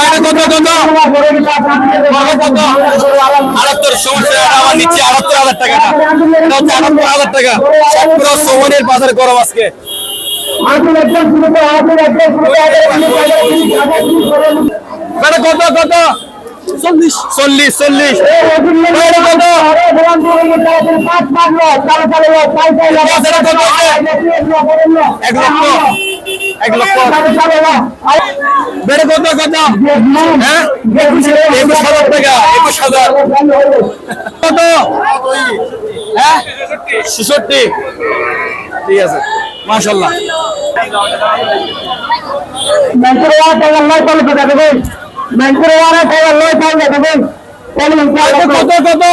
বাইরে কত কত? আটাত্তর সমস্যা আমার নিচে আটাত্তর হাজার টাকা। এটা হচ্ছে আটাত্তর হাজার টাকা। সবগুলো সোমনের বাজার গরম আজকে। কত কত? চল্লিশ। চল্লিশ চল্লিশ। এক লক্ষ। হ্যাঁ? টাকা কত? হ্যাঁ? কত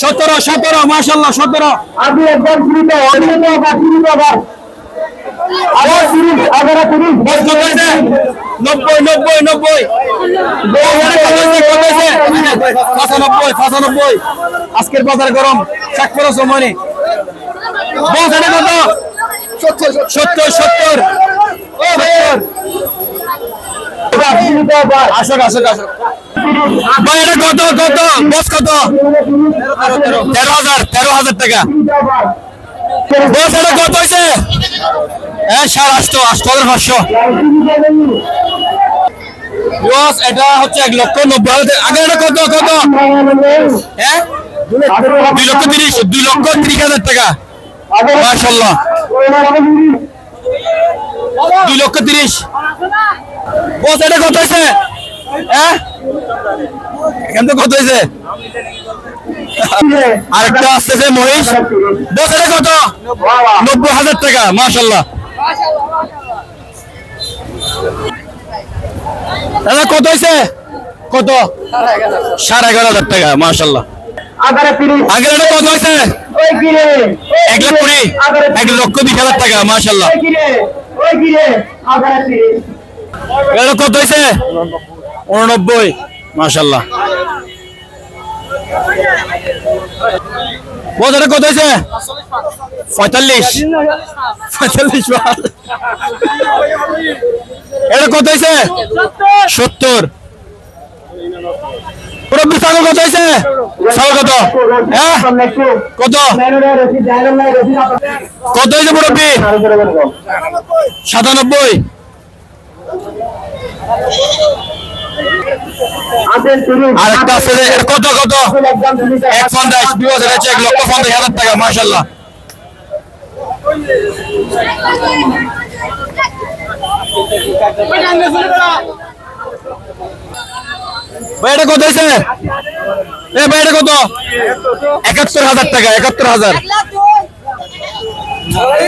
সতেরো সতেরো মাশাল্লাহ সতেরো। আপনি একদম আবার আবার তিরিশ আবার তিরিশ কত হয়েছে নব্বই নব্বই নব্বই। পঁচানব্বই পঁচানব্বই আজকের বাজার গরম করে সময় নেই। কত? সত্তর সত্তর। আসক আসক আসক। এটা কত কত? বস কত? তেরো হাজার তেরো হাজার টাকা। বস, এটা কত হয়েছে? হ্যাঁ সার আটশো আটশো পাঁচশো। এটা হচ্ছে এক লক্ষ নব্বই হাজার আগে এটা কত কত? হ্যাঁ দুই লক্ষ তিরিশ, দুই লক্ষ তিরিশ হাজার টাকা। মার্শাল্লাহ দুই লক্ষ তিরিশ। বস, এটা কত হয়েছে? হ্যাঁ এখান তো কত হয়েছে? আরেকটা আসতেছে মহিষ। এটা কত? নব্বই হাজার টাকা মার্শাল্লাহ দাদা, কত হয়েছে কত? সাড়ে এগারো হাজার টাকা মার্শাল্লাহ আগারে এটা কত হয়েছে এক কুড়ি, এক লক্ষ বিশ হাজার টাকা তিরিশ এটা কত হয়েছে উননব্বই মার্শাল্লাহ বস এটা কত হয়েছে? পঁয়তাল্লিশ। পঁয়তাল্লিশ এটা কত হয়েছে? সত্তর। মুরব্বী, ছাগল কত হয়েছে? ছাগল কত? হ্যাঁ? কত? কত হয়েছে মুরব্বী? সাতানব্বই। আরেকটা আছে কত কত? এক হাজার এক লক্ষ পঞ্চাশ হাজার এটা কত হয়েছে এ এটা কত? একাত্তর হাজার টাকা, একাত্তর হাজার।